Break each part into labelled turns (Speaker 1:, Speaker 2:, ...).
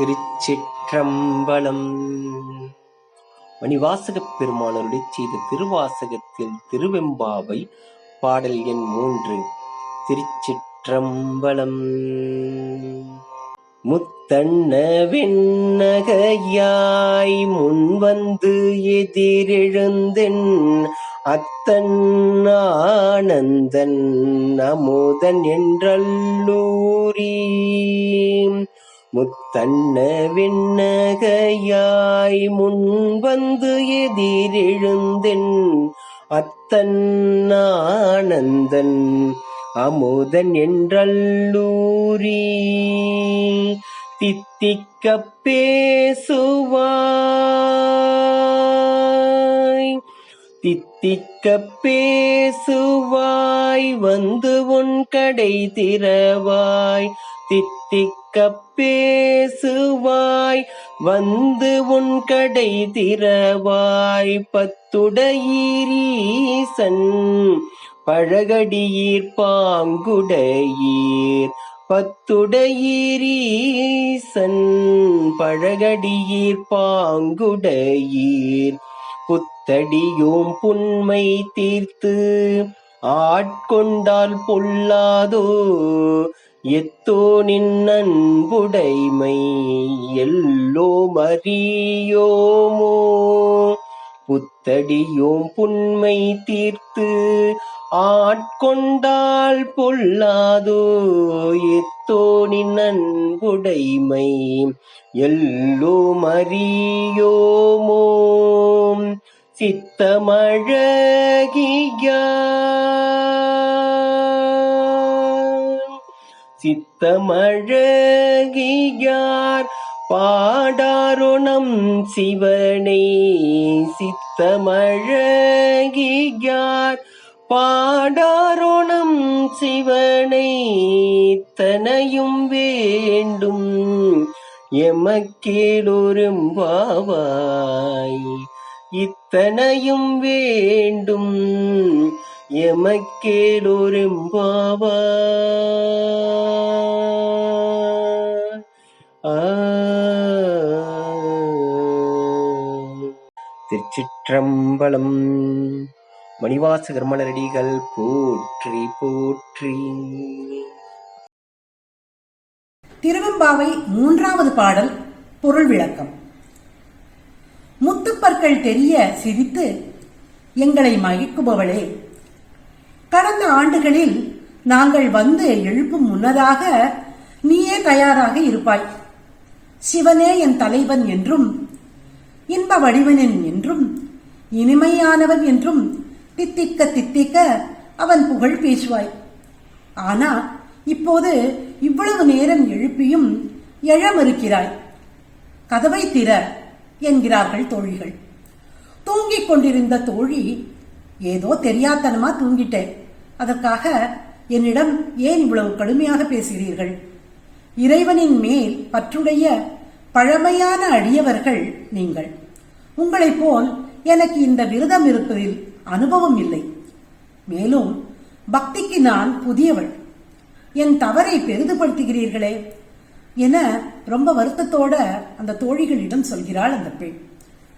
Speaker 1: திருச்சிற்றம்பலம். மணிவாசகப் பெருமானருடைய செய்த திருவாசகத்தில் திருவெம்பாவை பாடல் எண் மூன்று திருச்சிற்றம்பலம். முத்தண்ண வெண்ணகையாய் முன்வந்து எதிரெழுந்தென் அத்தன் ஆனந்தன் அமுதன் என்றல்லூரீ முத்தன்ன விண்ணகையாய் முன்வந்து எதிரெழுந்தென் அத்தன் ஆனந்தன் அமுதன் என்றல்லூரி. தித்திக்க பேசுவாய். தித்திக்க பேசுவாய் வந்து உன் கடை திறவாய். தித்திக்க பேசுவாய் வந்து உன் கடை திறவாய். பத்துடையீரீசன் பழகடியீர் பாங்குடையீர். பத்துடையீரீசன் பழகடியீர் பாங்குடையீர். புத்தடியும் புண்மை தீர்த்து ஆட்கொண்டால் பொல்லாதோ எத்தோனின் அன்புடைமை எல்லோ மறியோமோ? புத்தடியோம் புண்மை தீர்த்து ஆட்கொண்டால் பொல்லாதோ? எத்தோனின் அன்புடைமை எல்லோ மறியோமோ? சித்தமழகியா சித்தமழகியார் பாடாருணம் சிவனே சித்தமழகியார் பாடாருணம் சிவனை தனையும் வேண்டும். எமக்கேடொரும் பாவாய் இத்தனையும் வேண்டும். எமக்கேடொரும் பாவாய். திருச்சிற்றம்பலம் மணிவாச மலரடிகள் போற்றி போற்றி.
Speaker 2: திருவெம்பாவை மூன்றாவது பாடல் பொருள் விளக்கம். முத்துப்பற்கள் தெரிய சிரித்து எங்களை மகிக்குபவளே கடந்த ஆண்டுகளில் நாங்கள் வந்து எழுப்பும் முன்னதாக நீயே தயாராக இருப்பாய். சிவனே என் தலைவன் என்றும் இன்ப வடிவனன் என்றும் இனிமையானவன் என்றும் தித்திக்க தித்திக்க அவன் புகழ் பேசுவாய். ஆனா இப்போது இவ்வளவு நேரம் எழுப்பியும் எழ மறுக்கிறாய் கதவை திற என்கிறார்கள் தோழிகள். தூங்கிக் கொண்டிருந்த தோழி ஏதோ தெரியாத்தனமா தூங்கிட்டேன். அதற்காக என்னிடம் ஏன் இவ்வளவு கடுமையாக பேசுகிறீர்கள்? இறைவனின் மேல் பற்றுடைய பழமையான அடியவர்கள் நீங்கள். உங்களைப் போல் எனக்கு இந்த விரதம் இருப்பதில் அனுபவம் இல்லை. மேலும் பக்திக்கு நான் புதியவள். என் தவறை பெரிதுபடுத்துகிறீர்களே என ரொம்ப வருத்தத்தோட அந்த தோழிகளிடம் சொல்கிறாள் அந்த பெண்.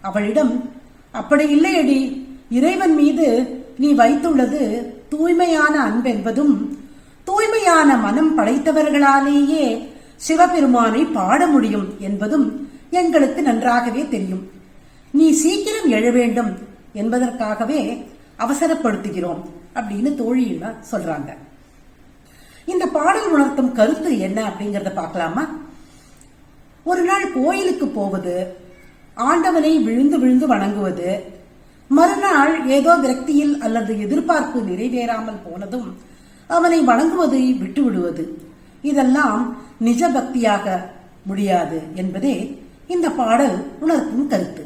Speaker 2: அவளிடம் அப்படி இல்லையடி. இறைவன் மீது நீ வைத்துள்ளது தூய்மையான அன்பென்பதும் தூய்மையான மனம் படைத்தவர்களாலேயே சிவபெருமானை பாட முடியும் என்பதும் எங்களுக்கு நன்றாகவே தெரியும். நீ சீக்கிரம் எழ வேண்டும் என்பதற்காகவே அவசரப்படுத்துகிறோம் அப்படின்னு தோழியெல்லாம் சொல்றாங்க. இந்த பாடல் உணர்த்தும் கருத்து என்ன அப்படிங்கறத பார்க்கலாமா? ஒரு நாள் கோயிலுக்கு போவது ஆண்டவனை விழுந்து விழுந்து வணங்குவது மறுநாள் ஏதோ விரக்தியில் அல்லது எதிர்பார்ப்பு நிறைவேறாமல் போனதும் அவனை வணங்குவதை விட்டு விடுவது இதெல்லாம் நிஜ பக்தியாக முடியாது என்பதே இந்த பாடல் உணர்த்தும் கருத்து.